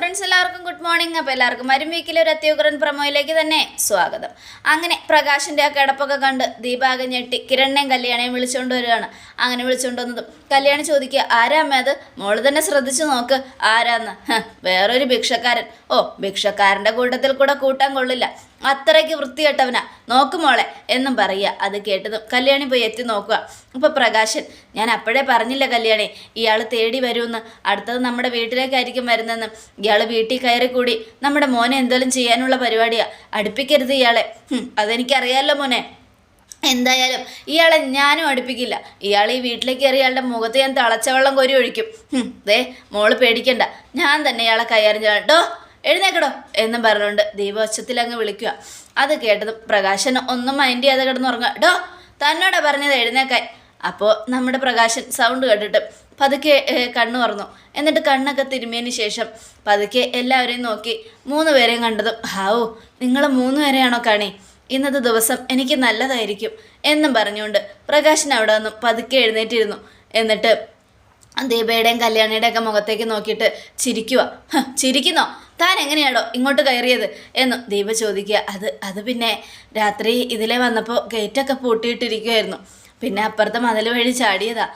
Friends എല്ലാവർക്കും good morning അപ്പോൾ എല്ലാവർക്കും വരും വീക്കിലെ ഒരു അത്യുഗ്രൻ പ്രമോയിലേക്ക് തന്നെ സ്വാഗതം. അങ്ങനെ പ്രകാശിന്റെ ആ കിടപ്പൊക്കെ കണ്ട് ദീപാകം ഞെട്ടി കിരണ്ണയും കല്യാണയും വിളിച്ചുകൊണ്ട് വരികയാണ്. അങ്ങനെ വിളിച്ചുകൊണ്ട് വന്നതും കല്യാണി ചോദിക്കുക ആരാ അമ്മ അത്? മോൾ തന്നെ ശ്രദ്ധിച്ചു നോക്ക്. ആരാന്ന്? "ഹ്, വേറൊരു ഭിക്ഷക്കാരൻ. ഓ ഭിക്ഷക്കാരന്റെ കൂട്ടത്തിൽ കൂടെ കൂട്ടാൻ കൊള്ളില്ല. അത്രയ്ക്ക് വൃത്തികെട്ടവനാ. നോക്ക് മോളെ എന്നും പറയുക. അത് കേട്ടതും കല്യാണി പോയി എത്തി നോക്കുക. അപ്പോൾ പ്രകാശൻ ഞാൻ അപ്പോഴേ പറഞ്ഞില്ല കല്യാണി ഇയാൾ തേടി വരുമെന്ന്. അടുത്തത് നമ്മുടെ വീട്ടിലേക്കായിരിക്കും വരുന്നതെന്ന്. ഇയാൾ വീട്ടിൽ കയറി കൂടി നമ്മുടെ മോനെ എന്തെങ്കിലും ചെയ്യാനുള്ള പരിപാടിയാ. അടുപ്പിക്കരുത് ഇയാളെ. അതെനിക്കറിയാമല്ലോ മോനെ. എന്തായാലും ഇയാളെ ഞാനും അടുപ്പിക്കില്ല. ഇയാൾ ഈ വീട്ടിലേക്ക് കയറി ഇയാളുടെ മുഖത്ത് ഞാൻ തിളച്ചവെള്ളം കോരി ഒഴിക്കും. ദേ മോൾ പേടിക്കണ്ട. ഞാൻ തന്നെ ഇയാളെ കൈകാര്യം ഡോ എഴുന്നേക്കടോ എന്നും പറഞ്ഞുകൊണ്ട് ദീപവശത്തിൽ അങ്ങ് വിളിക്കുക. അത് കേട്ടത് പ്രകാശൻ ഒന്നും മൈൻഡ് ചെയ്യാതെ കിടന്നുറങ്ങുക ഡോ തന്നോടാ പറഞ്ഞത് എഴുന്നേക്കായി അപ്പോൾ നമ്മുടെ പ്രകാശൻ സൗണ്ട് കേട്ടിട്ട് പതുക്കെ കണ്ണു തുറന്നു. എന്നിട്ട് കണ്ണൊക്കെ തിരുമ്മിയതിന് ശേഷം പതുക്കെ എല്ലാവരെയും നോക്കി മൂന്ന് പേരെയും കണ്ടതും ഹാവു നിങ്ങൾ മൂന്ന് പേരെയാണോ കാണി? ഇന്നത്തെ ദിവസം എനിക്ക് നല്ലതായിരിക്കും എന്നും പറഞ്ഞുകൊണ്ട് പ്രകാശൻ അവിടെ നിന്നും പതുക്കെ എഴുന്നേറ്റിരുന്നു. എന്നിട്ട് ദീപയുടെയും കല്യാണിയുടെയും ഒക്കെ മുഖത്തേക്ക് നോക്കിയിട്ട് ചിരിക്കുക "ഹ്, ചിരിക്കുന്നോ? താൻ എങ്ങനെയാണോ ഇങ്ങോട്ട് കയറിയത് എന്ന് ദീപ ചോദിക്കുക. അത് അത് പിന്നെ രാത്രി ഇതിലെ വന്നപ്പോൾ ഗേറ്റൊക്കെ പൂട്ടിയിട്ടിരിക്കുമായിരുന്നു പിന്നെ അപ്പുറത്തെ മതിൽ വഴി ചാടിയതാ.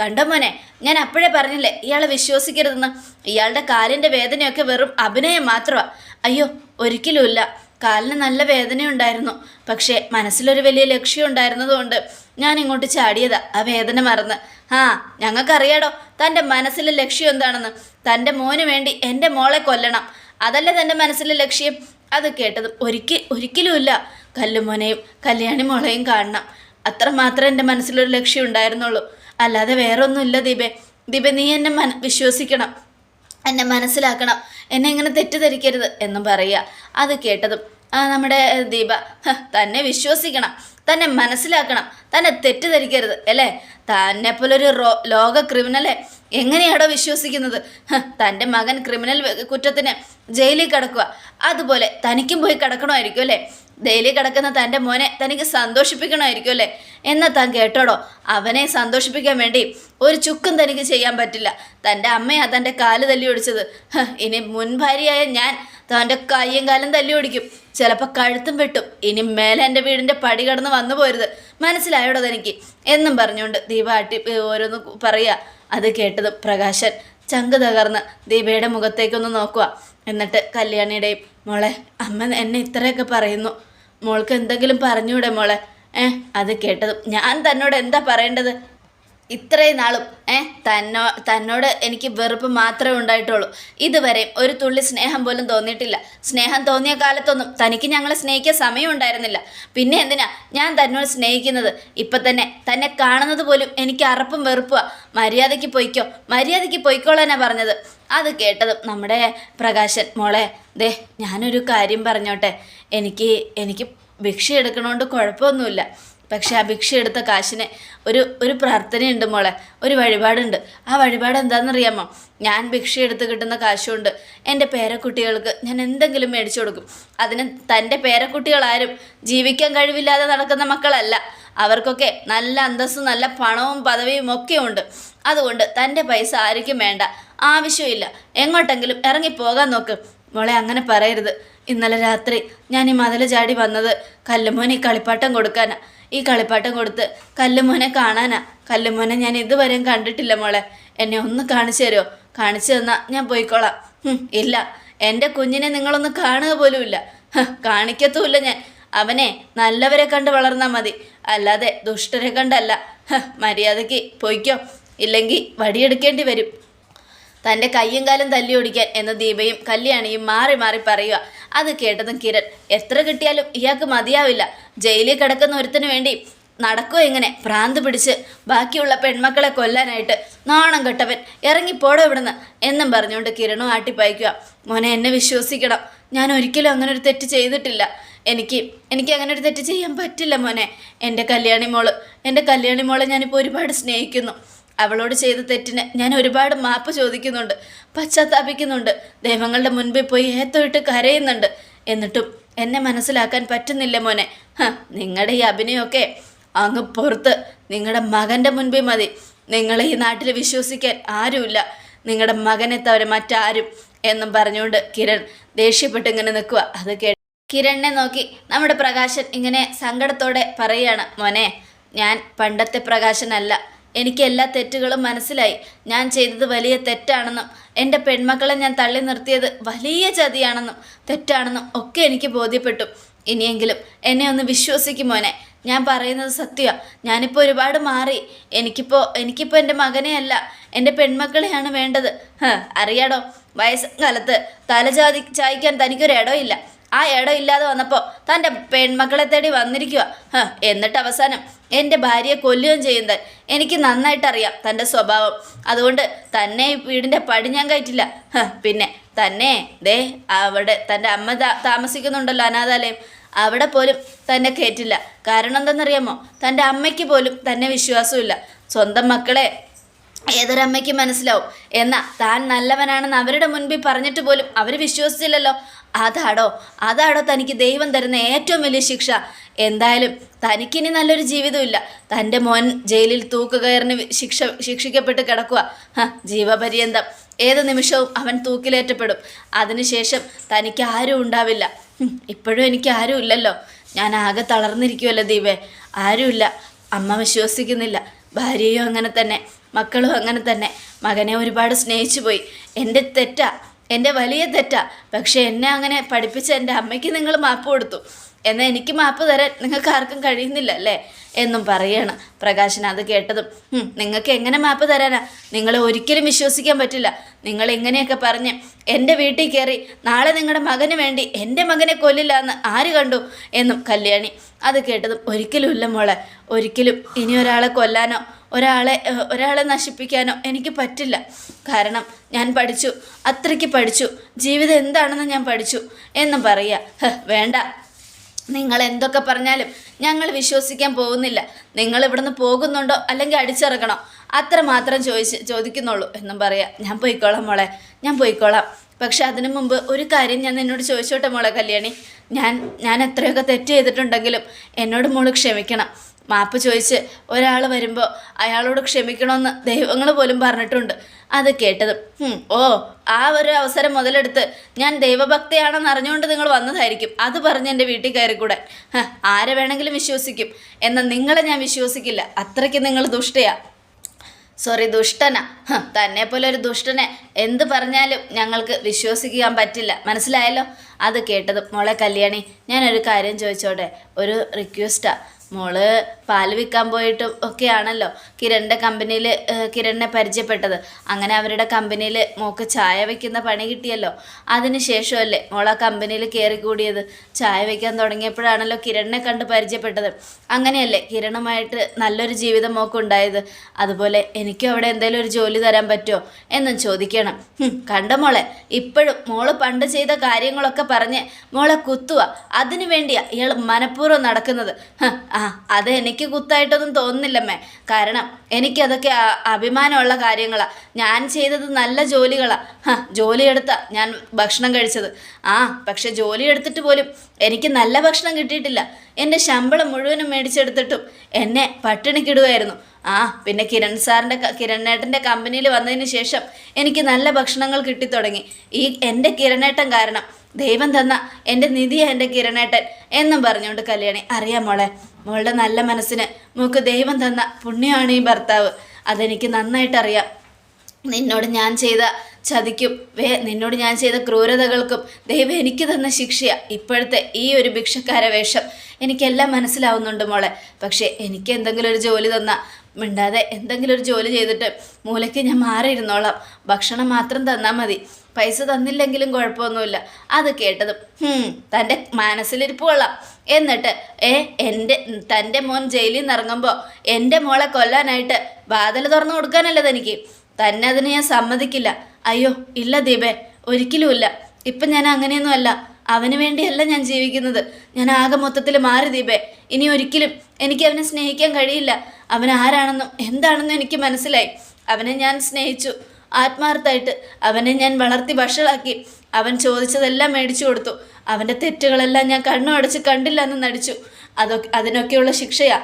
കണ്ടോ മോനെ? ഞാൻ അപ്പോഴേ പറഞ്ഞില്ലേ ഇയാളെ വിശ്വസിക്കരുതെന്ന്. ഇയാളുടെ കാലിന്റെ വേദനയൊക്കെ വെറും അഭിനയം മാത്രമാണ് അയ്യോ ഒരിക്കലുമില്ല. കാലിന് നല്ല വേദനയുണ്ടായിരുന്നു. പക്ഷേ മനസ്സിലൊരു വലിയ ലക്ഷ്യം ഉണ്ടായിരുന്നതുകൊണ്ട് ഞാൻ ഇങ്ങോട്ട് ചാടിയതാ. ആ വേദന മറന്ന്. ആ ഞങ്ങൾക്കറിയാടോ തന്റെ മനസ്സിലെ ലക്ഷ്യം എന്താണെന്ന്. തന്റെ മോന് വേണ്ടി എന്റെ മോളെ കൊല്ലണം. അതല്ലേ തന്റെ മനസ്സിലെ ലക്ഷ്യം? അത് കേട്ടത് ഒരിക്കൽ ഒരിക്കലുമില്ല കല്ലുമോനെയും കല്യാണി മോളെയും കാണണം. അത്രമാത്രം എന്റെ മനസ്സിലൊരു ലക്ഷ്യം ഉണ്ടായിരുന്നുള്ളൂ. അല്ലാതെ വേറൊന്നുമില്ല ദീപേ. ദീപേ നീ എന്നെ മന വിശ്വസിക്കണം. എന്നെ മനസ്സിലാക്കണം. എന്നെ ഇങ്ങനെ തെറ്റിദ്ധരിക്കരുത് എന്ന് പറയുക. അത് കേട്ടതും നമ്മുടെ ദീപ തന്നെ വിശ്വസിക്കണം. തന്നെ മനസ്സിലാക്കണം. തന്നെ തെറ്റിദ്ധരിക്കരുത് അല്ലേ? തന്നെ പോലൊരു റോ ലോക ക്രിമിനലെ എങ്ങനെയാണോ വിശ്വസിക്കുന്നത്. തന്റെ മകൻ ക്രിമിനൽ കുറ്റത്തിന് ജയിലിൽ കിടക്കുക അതുപോലെ തനിക്കും പോയി കിടക്കണമായിരിക്കും അല്ലേ? ജയിലിൽ കിടക്കുന്ന തന്റെ മോനെ തനിക്ക് സന്തോഷിപ്പിക്കണമായിരിക്കും അല്ലേ? എന്നാ താൻ കേട്ടോടോ? അവനെ സന്തോഷിപ്പിക്കാൻ വേണ്ടി ഒരു ചുക്കും തനിക്ക് ചെയ്യാൻ പറ്റില്ല. തന്റെ അമ്മയാ തന്റെ കാൽ തല്ലി ഒടിച്ചത്. ഹ, ഇനി മുൻഭാര്യയായ ഞാൻ തന്റെ കയ്യും കാലും തല്ലി ഒടിക്കും. ചിലപ്പോൾ കഴുത്തും വെട്ടും. ഇനി മേലെ എന്റെ വീടിന്റെ പടി കടന്ന് വന്നു പോരുത്. മനസ്സിലായോടോ തനിക്ക്? എന്നും പറഞ്ഞുകൊണ്ട് ദീപ അട്ടി ഓരോന്ന് പറയുക. അത് കേട്ടത് പ്രകാശൻ ചങ്ക് തകർന്ന് ദീപയുടെ മുഖത്തേക്കൊന്ന് നോക്കുക. എന്നിട്ട് കല്യാണിയുടെയും മോളെ അമ്മ എന്നെ ഇത്രയൊക്കെ പറയുന്നു. മോൾക്ക് എന്തെങ്കിലും പറഞ്ഞൂടെ മോളെ? ഏഹ് അത് കേട്ടതും. ഞാൻ തന്നോട് എന്താ പറയേണ്ടത്? ഇത്രയും നാളും ഏ തന്നോ തന്നോട് എനിക്ക് വെറുപ്പ് മാത്രമേ ഉണ്ടായിട്ടുള്ളൂ. ഇതുവരെ ഒരു തുള്ളി സ്നേഹം പോലും തോന്നിയിട്ടില്ല. സ്നേഹം തോന്നിയ കാലത്തൊന്നും തനിക്ക് ഞങ്ങളെ സ്നേഹിക്കാൻ സമയം ഉണ്ടായിരുന്നില്ല. പിന്നെ എന്തിനാ ഞാൻ തന്നോട് സ്നേഹിക്കുന്നത്? ഇപ്പം തന്നെ തന്നെ കാണുന്നത് പോലും എനിക്ക് അറപ്പും വെറുപ്പുക മര്യാദയ്ക്ക് പൊയ്ക്കോ മര്യാദയ്ക്ക് പൊയ്ക്കോളാനാ പറഞ്ഞത്. അത് കേട്ടതും നമ്മുടെ പ്രകാശൻ മോളെ ദേ ഞാനൊരു കാര്യം പറഞ്ഞോട്ടെ. എനിക്ക് എനിക്ക് ഭിക്ഷ എടുക്കണോണ്ട് കുഴപ്പമൊന്നുമില്ല. പക്ഷെ ആ ഭിക്ഷ എടുത്ത കാശിനെ ഒരു ഒരു പ്രാർത്ഥനയുണ്ട് മോളെ ഒരു വഴിപാടുണ്ട്. ആ വഴിപാട് എന്താണെന്നറിയാമോ? ഞാൻ ഭിക്ഷ എടുത്ത് കിട്ടുന്ന കാശുകൊണ്ട് എന്റെ പേരക്കുട്ടികൾക്ക് ഞാൻ എന്തെങ്കിലും മേടിച്ചു കൊടുക്കും. അതിന് തന്റെ പേരക്കുട്ടികളാരും ജീവിക്കാൻ കഴിവില്ലാതെ നടക്കുന്ന മക്കളല്ല. അവർക്കൊക്കെ നല്ല അന്തസ്സും നല്ല പണവും പദവിയും ഒക്കെ ഉണ്ട്. അതുകൊണ്ട് തന്റെ പൈസ ആർക്കും വേണ്ട. ആവശ്യമില്ല. എങ്ങോട്ടെങ്കിലും ഇറങ്ങിപ്പോകാൻ നോക്ക്. മോളെ അങ്ങനെ പറയരുത്. ഇന്നലെ രാത്രി ഞാൻ ഈ മതിൽ ചാടി വന്നത് കല്ലുമോനി കളിപ്പാട്ടം കൊടുക്കാനാ. ഈ കളിപ്പാട്ടം കൊടുത്ത് കല്ലുമോനെ കാണാനാ? കല്ലുമോനെ ഞാൻ ഇതുവരെയും കണ്ടിട്ടില്ല മോളെ. എന്നെ ഒന്ന് കാണിച്ചു തരുമോ കാണിച്ചു തന്നാ ഞാൻ പോയിക്കോളാം. ഇല്ല. എന്റെ കുഞ്ഞിനെ നിങ്ങളൊന്ന് കാണുക പോലുമില്ല കാണിക്കത്തുമില്ല ഞാൻ. അവനെ നല്ലവരെ കണ്ട് വളർന്നാൽ മതി. അല്ലാതെ ദുഷ്ടരെ കണ്ടല്ല. മര്യാദയ്ക്ക് പോയിക്കോ. ഇല്ലെങ്കിൽ വടിയെടുക്കേണ്ടി വരും. തന്റെ കയ്യും കാലും തല്ലി ഓടിക്കാൻ എന്ന് ദീപയും കല്യാണിയും മാറി മാറി പറയുക അത് കേട്ടതും കിരൺ എത്ര കിട്ടിയാലും ഇയാൾക്ക് മതിയാവില്ല. ജയിലിൽ കിടക്കുന്ന ഒരുത്തിന് വേണ്ടി നടക്കുമോ എങ്ങനെ ഭ്രാന്ത് പിടിച്ച് ബാക്കിയുള്ള പെൺമക്കളെ കൊല്ലാനായിട്ട് നാണം കെട്ടവൻ ഇറങ്ങിപ്പോടോ ഇവിടുന്ന്? എന്നും പറഞ്ഞുകൊണ്ട് കിരണും ആട്ടിപ്പായിക്കുക. മോനെ എന്നെ വിശ്വസിക്കണം. ഞാൻ ഒരിക്കലും അങ്ങനെ ഒരു തെറ്റ് ചെയ്തിട്ടില്ല. എനിക്ക് എനിക്ക് അങ്ങനെ ഒരു തെറ്റ് ചെയ്യാൻ പറ്റില്ല മോനെ. എന്റെ കല്യാണി മോൾ എന്റെ കല്യാണി മോളെ ഞാനിപ്പോൾ ഒരുപാട് സ്നേഹിക്കുന്നു. അവളോട് ചെയ്ത തെറ്റിന് ഞാൻ ഒരുപാട് മാപ്പ് ചോദിക്കുന്നുണ്ട് പശ്ചാത്താപിക്കുന്നുണ്ട് ദൈവങ്ങളുടെ മുൻപിൽ പോയി ഏത്തോയിട്ട് കരയുന്നുണ്ട്. എന്നിട്ടും എന്നെ മനസ്സിലാക്കാൻ പറ്റുന്നില്ല മോനെ. നിങ്ങളുടെ ഈ അഭിനയമൊക്കെ അങ്ങ് പുറത്ത് നിങ്ങളുടെ മകന്റെ മുൻപിൽ മതി. നിങ്ങളെ ഈ നാട്ടിൽ വിശ്വസിക്കാൻ ആരുമില്ല. നിങ്ങളുടെ മകനെ തവരെ മറ്റാരും എന്നും പറഞ്ഞുകൊണ്ട് കിരൺ ദേഷ്യപ്പെട്ട് ഇങ്ങനെ നിൽക്കുക അത് കേ കിരണിനെ നോക്കി നമ്മുടെ പ്രകാശൻ ഇങ്ങനെ സങ്കടത്തോടെ പറയുകയാണ് മോനെ ഞാൻ പണ്ടത്തെ പ്രകാശനല്ല. എനിക്ക് എല്ലാ തെറ്റുകളും മനസ്സിലായി. ഞാൻ ചെയ്തത് വലിയ തെറ്റാണെന്നും എന്റെ പെൺമക്കളെ ഞാൻ തള്ളി നിർത്തിയത് വലിയ ചതിയാണെന്നും തെറ്റാണെന്നും ഒക്കെ എനിക്ക് ബോധ്യപ്പെട്ടു. ഇനിയെങ്കിലും എന്നെ ഒന്ന് വിശ്വസിക്കുമോനെ ഞാൻ പറയുന്നത് സത്യമാണ് ഞാനിപ്പോൾ ഒരുപാട് മാറി. എനിക്കിപ്പോൾ എനിക്കിപ്പോൾ എന്റെ മകനെയല്ല എന്റെ പെൺമക്കളെയാണ് വേണ്ടത്. അറിയാടോ? വയസ്സുകാലത്ത് തല ചാതി ചായ്ക്കാൻ തനിക്കൊരു ഇടമില്ല ആ ഇടം ഇല്ലാതെ വന്നപ്പോൾ തന്റെ പെൺമക്കളെ തേടി വന്നിരിക്കുക എന്നിട്ട് അവസാനം എന്റെ ഭാര്യയെ കൊല്ലുകയും ചെയ്യുന്നത് എനിക്ക് നന്നായിട്ടറിയാം തന്റെ സ്വഭാവം. അതുകൊണ്ട് തന്നെ ഈ വീടിന്റെ പടി ഞാൻ കയറ്റില്ല. പിന്നെ തന്നെ ദേ അവിടെ തന്റെ അമ്മ താമസിക്കുന്നുണ്ടല്ലോ അനാഥാലയം. അവിടെ പോലും തന്നെ കയറ്റില്ല കാരണം എന്തെന്നറിയാമോ? തന്റെ അമ്മയ്ക്ക് പോലും തന്നെ വിശ്വാസമില്ല സ്വന്തം മക്കളെ ഏതൊരമ്മയ്ക്ക് മനസ്സിലാവും. എന്നാൽ താൻ നല്ലവനാണെന്ന് അവരുടെ മുൻപിൽ പറഞ്ഞിട്ട് പോലും അവർ വിശ്വസിച്ചില്ലല്ലോ. അതാടോ അതാടോ തനിക്ക് ദൈവം തരുന്ന ഏറ്റവും വലിയ ശിക്ഷ. എന്തായാലും തനിക്കിനി നല്ലൊരു ജീവിതമില്ല തന്റെ മോൻ ജയിലിൽ തൂക്കുകയറിന് ശിക്ഷ ശിക്ഷിക്കപ്പെട്ട് കിടക്കുക ജീവപര്യന്തം. ഏത് നിമിഷവും അവൻ തൂക്കിലേറ്റപ്പെടും. അതിനുശേഷം തനിക്ക് ആരും ഉണ്ടാവില്ല. ഇപ്പോഴും എനിക്ക് ആരും ഇല്ലല്ലോ. ഞാൻ ആകെ തളർന്നിരിക്കുമല്ലോ ദീപേ ആരുമില്ല അമ്മ വിശ്വസിക്കുന്നില്ല. ഭാര്യയും അങ്ങനെ തന്നെ. മക്കളും അങ്ങനെ തന്നെ. മകനെ ഒരുപാട് സ്നേഹിച്ചു പോയി എന്റെ തെറ്റാ. എന്റെ വലിയ തെറ്റാ. പക്ഷേ എന്നെ അങ്ങനെ പഠിപ്പിച്ച എന്റെ അമ്മയ്ക്ക് നിങ്ങൾ മാപ്പ് കൊടുത്തു. എന്നാൽ എനിക്ക് മാപ്പ് തരാൻ നിങ്ങൾക്ക് ആർക്കും കഴിയുന്നില്ല അല്ലേ? എന്നും പറയാണ് പ്രകാശൻ അത് കേട്ടതും. നിങ്ങൾക്ക് എങ്ങനെ മാപ്പ് തരാനാ? നിങ്ങളെ ഒരിക്കലും വിശ്വസിക്കാൻ പറ്റില്ല. നിങ്ങൾ എങ്ങനെയൊക്കെ പറഞ്ഞ് എന്റെ വീട്ടിൽ കയറി നാളെ നിങ്ങളുടെ മകന് വേണ്ടി എന്റെ മകനെ കൊല്ലില്ല എന്ന് ആര് കണ്ടു? എന്നും കല്യാണി അത് കേട്ടതും ഒരിക്കലും ഇല്ല മോളെ. ഒരിക്കലും ഇനി ഒരാളെ കൊല്ലാനോ ഒരാളെ ഒരാളെ നശിപ്പിക്കാനോ എനിക്ക് പറ്റില്ല. കാരണം ഞാൻ പഠിച്ചു അത്രയ്ക്ക് പഠിച്ചു ജീവിതം എന്താണെന്ന് ഞാൻ പഠിച്ചു എന്ന് പറയുക വേണ്ട. നിങ്ങൾ എന്തൊക്കെ പറഞ്ഞാലും ഞങ്ങൾ വിശ്വസിക്കാൻ പോകുന്നില്ല. നിങ്ങൾ ഇവിടുന്ന് പോകുന്നുണ്ടോ അല്ലെങ്കിൽ അടിച്ചിറക്കണോ അത്ര മാത്രം ചോദിച്ച് ചോദിക്കുന്നുള്ളൂ എന്നും പറയാം. ഞാൻ പോയിക്കോളാം മോളെ ഞാൻ പോയിക്കോളാം. പക്ഷെ അതിനു മുമ്പ് ഒരു കാര്യം ഞാൻ നിന്നോട് ചോദിച്ചോട്ടെ മോളെ കല്യാണി? ഞാൻ ഞാൻ എത്രയൊക്കെ തെറ്റ് ചെയ്തിട്ടുണ്ടെങ്കിലും എന്നോട് മോൾ ക്ഷമിക്കണം. മാപ്പ് ചോദിച്ച് ഒരാൾ വരുമ്പോൾ അയാളോട് ക്ഷമിക്കണമെന്ന് ദൈവങ്ങൾ പോലും പറഞ്ഞിട്ടുണ്ട്. അത് കേട്ടത് ഓ ആ ഒരു അവസരം മുതലെടുത്ത് ഞാൻ ദൈവഭക്തയാണെന്ന് അറിഞ്ഞുകൊണ്ട് നിങ്ങൾ വന്നതായിരിക്കും. അത് പറഞ്ഞ് എന്റെ വീട്ടിൽ കയറിക്കൂടെ. ആരെ വേണമെങ്കിലും വിശ്വസിക്കും. എന്നാൽ നിങ്ങളെ ഞാൻ വിശ്വസിക്കില്ല. അത്രയ്ക്ക് നിങ്ങൾ ദുഷ്ടയാ. സോറി ദുഷ്ടന. തന്നെ പോലെ ഒരു ദുഷ്ടനെ എന്ത് പറഞ്ഞാലും ഞങ്ങൾക്ക് വിശ്വസിക്കാൻ പറ്റില്ല. മനസ്സിലായല്ലോ? അത് കേട്ടത് മോളെ കല്യാണി ഞാനൊരു കാര്യം ചോദിച്ചോട്ടെ? ഒരു റിക്വസ്റ്റാണ് മോൾ പാൽ വിൽക്കാൻ പോയിട്ടും ഒക്കെയാണല്ലോ കിരണിന്റെ കമ്പനിയിൽ കിരണിനെ പരിചയപ്പെട്ടത്. അങ്ങനെ അവരുടെ കമ്പനിയിൽ മോക്ക് ചായ വയ്ക്കുന്ന പണി കിട്ടിയല്ലോ. അതിന് ശേഷമല്ലേ മോൾ ആ കമ്പനിയിൽ കയറി കൂടിയത്? ചായ വയ്ക്കാൻ തുടങ്ങിയപ്പോഴാണല്ലോ കിരണിനെ കണ്ട് പരിചയപ്പെട്ടത്. അങ്ങനെയല്ലേ കിരണുമായിട്ട് നല്ലൊരു ജീവിതം മോക്ക് ഉണ്ടായത് അതുപോലെ എനിക്കും അവിടെ എന്തെങ്കിലും ഒരു ജോലി തരാൻ പറ്റുമോ എന്നും ചോദിക്കണം. കണ്ട മോളെ? ഇപ്പോഴും മോൾ പണ്ട് ചെയ്ത കാര്യങ്ങളൊക്കെ പറഞ്ഞ് മോളെ കുത്തുക അതിനു വേണ്ടിയാ ഇയാൾ മനഃപൂർവം നടക്കുന്നത്. ആ അത് എനിക്ക് കുത്തായിട്ടൊന്നും തോന്നുന്നില്ലമ്മേ. കാരണം എനിക്കതൊക്കെ അഭിമാനമുള്ള കാര്യങ്ങളാണ് ഞാൻ ചെയ്തത് നല്ല ജോലികളാണ് ജോലി ജോലിയെടുത്ത ഞാൻ ഭക്ഷണം കഴിച്ചത്. ആ പക്ഷെ ജോലി എടുത്തിട്ട് പോലും എനിക്ക് നല്ല ഭക്ഷണം കിട്ടിയിട്ടില്ല. എന്റെ ശമ്പളം മുഴുവനും മേടിച്ചെടുത്തിട്ടും എന്നെ പട്ടിണിക്കിടുകയായിരുന്നു. ആ പിന്നെ കിരൺ സാറിന്റെ കിരണേട്ടന്റെ കമ്പനിയിൽ വന്നതിന് ശേഷം എനിക്ക് നല്ല ഭക്ഷണങ്ങൾ കിട്ടിത്തുടങ്ങി. ഈ എന്റെ കിരണേട്ടൻ കാരണം. ദൈവം തന്ന എന്റെ നിധിയ എന്റെ കിരണേട്ടൻ എന്നും പറഞ്ഞുകൊണ്ട് കല്യാണി അറിയാം മോളെ മോളുടെ നല്ല മനസ്സിന് മോക്ക് ദൈവം തന്ന പുണ്യമാണ് ഈ ഭർത്താവ്. അതെനിക്ക് നന്നായിട്ടറിയാം. നിന്നോട് ഞാൻ ചെയ്ത ചതിക്കും വേ നിന്നോട് ഞാൻ ചെയ്ത ക്രൂരതകൾക്കും ദൈവം എനിക്ക് തന്ന ശിക്ഷയാ. ഇപ്പോഴത്തെ ഈ ഒരു ഭിക്ഷക്കാര വേഷം എനിക്കെല്ലാം മനസ്സിലാവുന്നുണ്ട് മോളെ. പക്ഷേ എനിക്ക് എന്തെങ്കിലും ഒരു ജോലി തന്ന മിണ്ടാതെ എന്തെങ്കിലും ഒരു ജോലി ചെയ്തിട്ട് മൂലയ്ക്ക് ഞാൻ മാറിയിരുന്നോളാം. ഭക്ഷണം മാത്രം തന്നാൽ മതി. പൈസ തന്നില്ലെങ്കിലും കുഴപ്പമൊന്നുമില്ല. അത് കേട്ടതും "ഹും, തന്റെ മനസ്സിലിരിപ്പ് കൊള്ളാം. എന്നിട്ട് ഏ എന്റെ തന്റെ മോൻ ജയിലിൽ നിന്ന് ഇറങ്ങുമ്പോൾ എന്റെ മോളെ കൊല്ലാനായിട്ട് വാതിൽ തുറന്നു കൊടുക്കാനല്ലേ തനിക്ക്? തന്നെ അതിന് ഞാൻ സമ്മതിക്കില്ല. അയ്യോ ഇല്ല ദീപേ ഒരിക്കലുമില്ല ഇപ്പം ഞാൻ അങ്ങനെയൊന്നും അല്ല. അവന് വേണ്ടിയല്ല ഞാൻ ജീവിക്കുന്നത്. ഞാൻ ആകെ മൊത്തത്തിൽ മാറി ദീപേ. ഇനി ഒരിക്കലും എനിക്ക് അവനെ സ്നേഹിക്കാൻ കഴിയില്ല. അവൻ ആരാണെന്നും എന്താണെന്നും എനിക്ക് മനസ്സിലായി. അവനെ ഞാൻ സ്നേഹിച്ചു. ആത്മാർത്ഥമായിട്ട് അവനെ ഞാൻ വളർത്തി വഷളാക്കി. അവൻ ചോദിച്ചതെല്ലാം മേടിച്ചു കൊടുത്തു. അവന്റെ തെറ്റുകളെല്ലാം ഞാൻ കണ്ണു അടച്ച് കണ്ടില്ല എന്ന് നടിച്ചു. അതൊക്കെ അതിനൊക്കെയുള്ള ശിക്ഷയാ.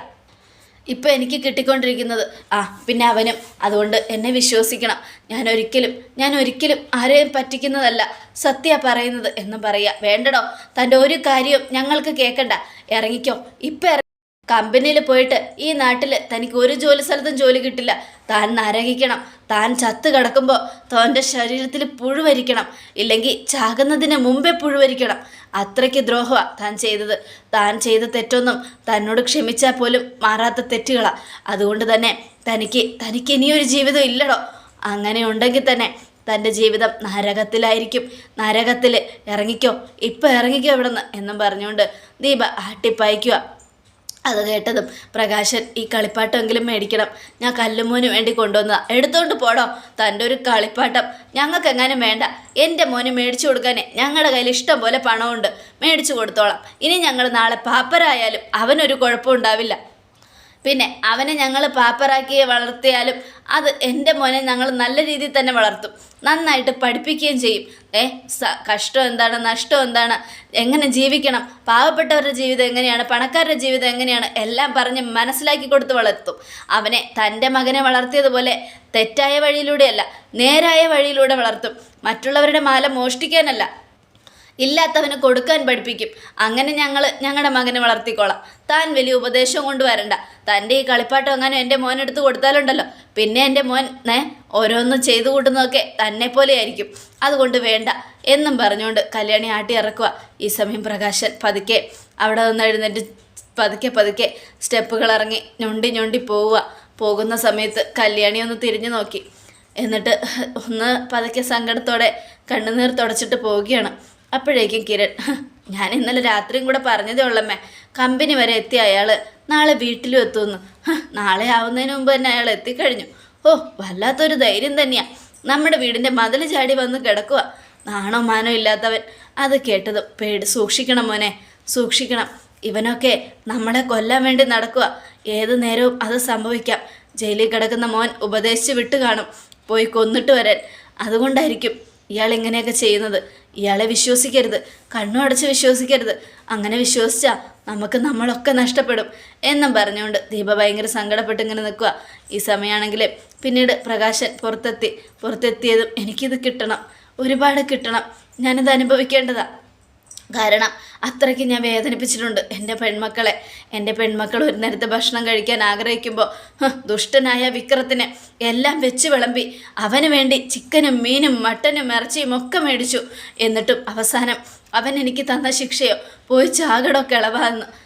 ഇപ്പം എനിക്ക് കിട്ടിക്കൊണ്ടിരിക്കുന്നത്. ആ പിന്നെ അവനും. അതുകൊണ്ട് എന്നെ വിശ്വസിക്കണം. ഞാൻ ഒരിക്കലും ഞാൻ ഒരിക്കലും ആരെയും പറ്റിക്കുന്നതല്ല. സത്യ പറയുന്നത് എന്ന് പറയുക വേണ്ടടോ? തന്റെ ഒരു കാര്യവും ഞങ്ങൾക്ക് കേൾക്കണ്ട ഇറങ്ങിക്കോ. ഇപ്പം കമ്പനിയിൽ പോയിട്ട് ഈ നാട്ടിൽ തനിക്ക് ഒരു ജോലി സ്ഥലത്തും ജോലി കിട്ടില്ല. താൻ നരകിക്കണം. താൻ ചത്ത് കിടക്കുമ്പോൾ തോന്റെ ശരീരത്തിൽ പുഴുവരിക്കണം ഇല്ലെങ്കിൽ ചാകുന്നതിന് മുമ്പേ പുഴുവരിക്കണം അത്രയ്ക്ക് ദ്രോഹമാണ് താൻ ചെയ്തത്. താൻ ചെയ്ത തെറ്റൊന്നും തന്നോട് ക്ഷമിച്ചാൽ പോലും മാറാത്ത തെറ്റുകളാണ് അതുകൊണ്ട് തന്നെ തനിക്ക് തനിക്ക് ഇനിയൊരു ജീവിതം ഇല്ലടോ. അങ്ങനെ ഉണ്ടെങ്കിൽ തന്നെ തന്റെ ജീവിതം നരകത്തിലായിരിക്കും. നരകത്തിൽ ഇറങ്ങിക്കോ. ഇപ്പം ഇറങ്ങിക്കോ ഇവിടെ നിന്ന് എന്നും പറഞ്ഞുകൊണ്ട് ദീപ ആട്ടിപ്പായിക്കുക അത് കേട്ടതും പ്രകാശൻ ഈ കളിപ്പാട്ടമെങ്കിലും മേടിക്കണം. ഞാൻ കല്ലുമോന് വേണ്ടി കൊണ്ടുവന്നതാ. എടുത്തോണ്ട് പോടോ. തന്റെ ഒരു കളിപ്പാട്ടം. ഞങ്ങൾക്ക് എങ്ങാനും വേണ്ട. എന്റെ മോന് മേടിച്ചു കൊടുക്കാനേ ഞങ്ങളുടെ കയ്യിൽ ഇഷ്ടം പോലെ പണമുണ്ട്. മേടിച്ചു കൊടുത്തോളാം. ഇനി ഞങ്ങൾ നാളെ പാപ്പരായാലും അവനൊരു കുഴപ്പമുണ്ടാവില്ല. പിന്നെ അവനെ ഞങ്ങൾ പാപ്പറാക്കി വളർത്തിയാലും അത് എന്റെ മോനെ ഞങ്ങൾ നല്ല രീതിയിൽ തന്നെ വളർത്തും. നന്നായിട്ട് പഠിപ്പിക്കുകയും ചെയ്യും. ഏ കഷ്ടം എന്താണ്? നഷ്ടം എന്താണ്? എങ്ങനെ ജീവിക്കണം? പാവപ്പെട്ടവരുടെ ജീവിതം എങ്ങനെയാണ്? പണക്കാരുടെ ജീവിതം എങ്ങനെയാണ്? എല്ലാം പറഞ്ഞ് മനസ്സിലാക്കി കൊടുത്ത് വളർത്തും. അവനെ തന്റെ മകനെ വളർത്തിയതുപോലെ തെറ്റായ വഴിയിലൂടെയല്ല നേരായ വഴിയിലൂടെ വളർത്തും. മറ്റുള്ളവരുടെ മാല മോഷ്ടിക്കാനല്ല ഇല്ലാത്തവന് കൊടുക്കാൻ പഠിപ്പിക്കും. അങ്ങനെ ഞങ്ങൾ ഞങ്ങളുടെ മകനെ വളർത്തിക്കോളാം. താൻ വലിയ ഉപദേശം കൊണ്ടുവരണ്ട. തന്റെ ഈ കളിപ്പാട്ടം അങ്ങനെ എന്റെ മോൻ എടുത്ത് കൊടുത്താലുണ്ടല്ലോ. പിന്നെ എന്റെ മോൻ നേ ഓരോന്നും ചെയ്തു കൂട്ടുന്നതൊക്കെ തന്നെ പോലെയായിരിക്കും അതുകൊണ്ട് വേണ്ട എന്നും പറഞ്ഞുകൊണ്ട് കല്യാണി ആട്ടി ഇറക്കുക ഈ സമയം പ്രകാശൻ പതുക്കെ അവിടെ നിന്ന് എഴുന്നേറ്റ് പതുക്കെ പതുക്കെ സ്റ്റെപ്പുകൾ ഇറങ്ങി ഞൊണ്ടി ഞൊണ്ടി പോവുക പോകുന്ന സമയത്ത് കല്യാണി ഒന്ന് തിരിഞ്ഞു നോക്കി. എന്നിട്ട് ഒന്ന് പതുക്കെ സങ്കടത്തോടെ കണ്ണുനീർ തുടച്ചിട്ട് പോവുകയാണ്. അപ്പോഴേക്കും കിരൺ ഞാൻ ഇന്നലെ രാത്രിയും കൂടെ പറഞ്ഞതേ ഉള്ളമ്മേ കമ്പനി വരെ എത്തിയ അയാൾ നാളെ വീട്ടിലും എത്തുമെന്ന് നാളെ ആവുന്നതിന് മുമ്പ് തന്നെ അയാൾ എത്തിക്കഴിഞ്ഞു. ഓ വല്ലാത്തൊരു ധൈര്യം തന്നെയാ. നമ്മുടെ വീടിന്റെ മതിൽ ചാടി വന്ന് കിടക്കുക നാണോ മാനോ ഇല്ലാത്തവൻ. അത് കേട്ടത് പേടി സൂക്ഷിക്കണം മോനെ സൂക്ഷിക്കണം. ഇവനൊക്കെ നമ്മളെ കൊല്ലാൻ വേണ്ടി നടക്കുക ഏത് നേരവും അത് സംഭവിക്കാം. ജയിലിൽ കിടക്കുന്ന മോൻ ഉപദേശിച്ച് വിട്ട് കാണും പോയി കൊന്നിട്ട് വരാൻ. അതുകൊണ്ടായിരിക്കും ഇയാൾ ഇങ്ങനെയൊക്കെ ചെയ്യുന്നത്. ഇയാളെ വിശ്വസിക്കരുത്. കണ്ണു അടച്ച് വിശ്വസിക്കരുത്. അങ്ങനെ വിശ്വസിച്ചാൽ നമുക്ക് നമ്മളൊക്കെ നഷ്ടപ്പെടും എന്നും പറഞ്ഞുകൊണ്ട് ദീപ ഭയങ്കര സങ്കടപ്പെട്ട് ഇങ്ങനെ നിൽക്കുക ഈ സമയമാണെങ്കിൽ പിന്നീട് പ്രകാശൻ പുറത്തെത്തി. പുറത്തെത്തിയതും എനിക്കിത് കിട്ടണം. ഒരുപാട് കിട്ടണം. ഞാനിത് അനുഭവിക്കേണ്ടതാണ് കാരണം അത്രയ്ക്ക് ഞാൻ വേദനിപ്പിച്ചിട്ടുണ്ട് എന്റെ പെൺമക്കളെ. എന്റെ പെൺമക്കൾ ഒരു നേരത്തെ ഭക്ഷണം കഴിക്കാൻ ആഗ്രഹിക്കുമ്പോൾ ദുഷ്ടനായ വിക്രത്തിന് എല്ലാം വെച്ച് വിളമ്പി അവന് വേണ്ടി ചിക്കനും മീനും മട്ടനും ഇറച്ചിയും ഒക്കെ മേടിച്ചു. എന്നിട്ടും അവസാനം അവൻ എനിക്ക് തന്ന ശിക്ഷയോ പോയി ചാകടോ കിളവാന്ന്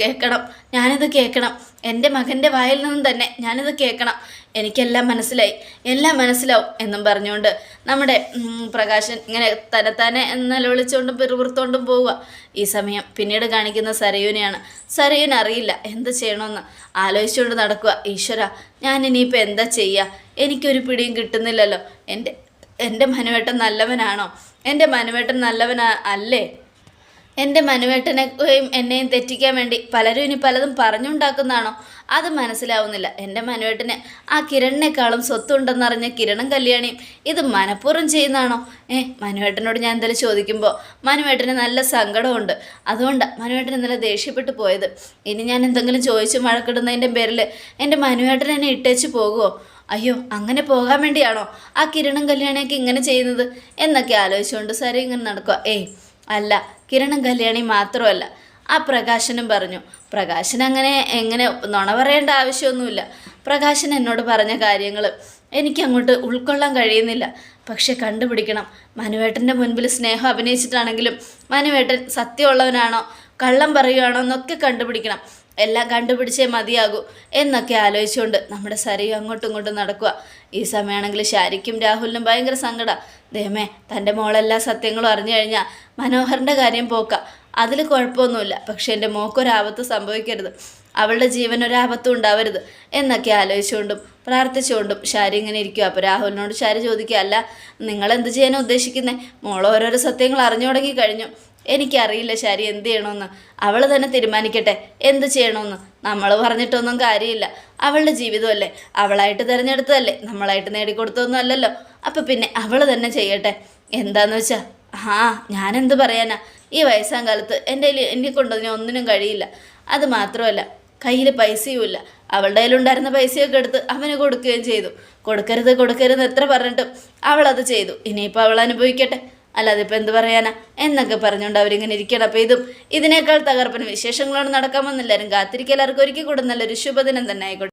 കേൾക്കണം. ഞാനിത് കേൾക്കണം. എന്റെ മകന്റെ വായിൽ നിന്നും തന്നെ ഞാനിത് കേൾക്കണം. എനിക്കെല്ലാം മനസ്സിലായി. എല്ലാം മനസ്സിലാവും എന്നും പറഞ്ഞുകൊണ്ട് നമ്മുടെ പ്രകാശൻ ഇങ്ങനെ തന്നെത്താനെ നിലവിളിച്ചുകൊണ്ടും പിറുപുറത്തോണ്ടും പോവുക. ഈ സമയം പിന്നീട് കാണിക്കുന്ന സരയുനെയാണ് സരയുന് അറിയില്ല എന്ത് ചെയ്യണമെന്ന്. ആലോചിച്ചുകൊണ്ട് നടക്കുക. ഈശ്വര ഞാൻ ഇനിയിപ്പോൾ എന്താ ചെയ്യുക എനിക്കൊരു പിടിയും കിട്ടുന്നില്ലല്ലോ. എന്റെ എന്റെ മനുവേട്ടൻ നല്ലവനാണോ? എന്റെ മനുവേട്ടൻ നല്ലവനാ അല്ലേ? എന്റെ മനുവേട്ടനെയും എന്നെയും തെറ്റിക്കാൻ വേണ്ടി പലരും ഇനി പലതും പറഞ്ഞുണ്ടാക്കുന്നതാണോ? അത് മനസ്സിലാവുന്നില്ല. എന്റെ മനുവേട്ടന് ആ കിരണിനേക്കാളും സ്വത്തുണ്ടെന്നറിഞ്ഞ കിരണും കല്യാണിയും ഇത് മനഃപൂർവം ചെയ്യുന്നതാണോ? ഏ മനുവേട്ടനോട് ഞാൻ എന്തായാലും ചോദിക്കുമ്പോൾ മനുവേട്ടന് നല്ല സങ്കടമുണ്ട് അതുകൊണ്ട് മനുവേട്ടൻ ഇന്നലെ ദേഷ്യപ്പെട്ടു പോയത്. ഇനി ഞാൻ എന്തെങ്കിലും ചോദിച്ചു മഴക്കിടുന്നതിന്റെ പേരിൽ എന്റെ മനുവേട്ടൻ എന്നെ ഇട്ടേച്ച് പോകുമോ അയ്യോ അങ്ങനെ പോകാൻ വേണ്ടിയാണോ ആ കിരണും കല്യാണിയൊക്കെ ഇങ്ങനെ ചെയ്യുന്നത്? എന്നൊക്കെ ആലോചിച്ചുകൊണ്ട് സരി ഇങ്ങനെ നടക്കുക ഏയ് അല്ല കിരണും കല്യാണി മാത്രമല്ല ആ പ്രകാശനും പറഞ്ഞു പ്രകാശൻ അങ്ങനെ എങ്ങനെ നുണ പറയേണ്ട ആവശ്യമൊന്നുമില്ല. പ്രകാശൻ എന്നോട് പറഞ്ഞ കാര്യങ്ങൾ എനിക്കങ്ങോട്ട് ഉൾക്കൊള്ളാൻ കഴിയുന്നില്ല. പക്ഷെ കണ്ടുപിടിക്കണം. മനുവേട്ടന്റെ മുൻപിൽ സ്നേഹം അഭിനയിച്ചിട്ടാണെങ്കിലും മനുവേട്ടൻ സത്യമുള്ളവനാണോ കള്ളം പറയുകയാണോ എന്നൊക്കെ കണ്ടുപിടിക്കണം. എല്ലാം കണ്ടുപിടിച്ചേ മതിയാകൂ എന്നൊക്കെ ആലോചിച്ചുകൊണ്ട് നമ്മുടെ സരയും അങ്ങോട്ടും ഇങ്ങോട്ടും നടക്കുക. ഈ സമയമാണെങ്കിൽ ശാരിക്കും രാഹുലിനും ഭയങ്കര സങ്കടം. ദേമേ തന്റെ മോളെല്ലാ സത്യങ്ങളും അറിഞ്ഞു കഴിഞ്ഞാൽ മനോഹറിന്റെ കാര്യം പോക്ക. അതിൽ കുഴപ്പമൊന്നുമില്ല. പക്ഷെ എന്റെ മോക്കൊരാപത്ത് സംഭവിക്കരുത്. അവളുടെ ജീവൻ ഒരാപത്തും ഉണ്ടാവരുത് എന്നൊക്കെ ആലോചിച്ചുകൊണ്ടും പ്രാർത്ഥിച്ചുകൊണ്ടും ഷാരി ഇങ്ങനെ ഇരിക്കുക അപ്പോൾ രാഹുലിനോട് ഷാരി ചോദിക്കുക അല്ല നിങ്ങൾ എന്ത് ചെയ്യാനാണ് ഉദ്ദേശിക്കുന്നത് മോൾ ഓരോരോ സത്യങ്ങൾ അറിഞ്ഞു തുടങ്ങി കഴിഞ്ഞു. എനിക്കറിയില്ല ശരി എന്ത് ചെയ്യണമെന്ന്. അവൾ തന്നെ തീരുമാനിക്കട്ടെ എന്ത് ചെയ്യണമെന്ന്. നമ്മൾ പറഞ്ഞിട്ടൊന്നും കാര്യമില്ല. അവളുടെ ജീവിതമല്ലേ? അവളായിട്ട് തിരഞ്ഞെടുത്തതല്ലേ? നമ്മളായിട്ട് നേടിക്കൊടുത്തതൊന്നും അല്ലല്ലോ. അപ്പം പിന്നെ അവൾ തന്നെ ചെയ്യട്ടെ. എന്താന്ന് വെച്ചാൽ ആ ഞാനെന്ത് പറയാനാ? ഈ വയസ്സാം കാലത്ത് എന്റെ കയ്യിൽ എന്നെ കൊണ്ടതിന് ഒന്നിനും കഴിയില്ല. അത് മാത്രമല്ല കയ്യിൽ പൈസയുമില്ല അവളുടെ കയ്യിലുണ്ടായിരുന്ന പൈസയൊക്കെ എടുത്ത് അവന് കൊടുക്കുകയും ചെയ്തു. കൊടുക്കരുത് കൊടുക്കരുത് എത്ര പറഞ്ഞിട്ടും അവളത് ചെയ്തു. ഇനിയിപ്പോൾ അവൾ അനുഭവിക്കട്ടെ. അല്ലാതെ ഇപ്പം എന്ത് പറയാനാ? എന്നൊക്കെ പറഞ്ഞുകൊണ്ട് അവരിങ്ങനെ ഇരിക്കണം അപ്പോൾ ഇതും ഇതിനേക്കാൾ തകർപ്പൻ വിശേഷങ്ങളോട് നടക്കാമെന്നെല്ലാവരും കാത്തിരിക്കുക. എല്ലാവർക്കും ഒരിക്കൽ കൂടെ നല്ലൊരു ശുഭദിനം തന്നെ ആയിക്കോട്ടെ.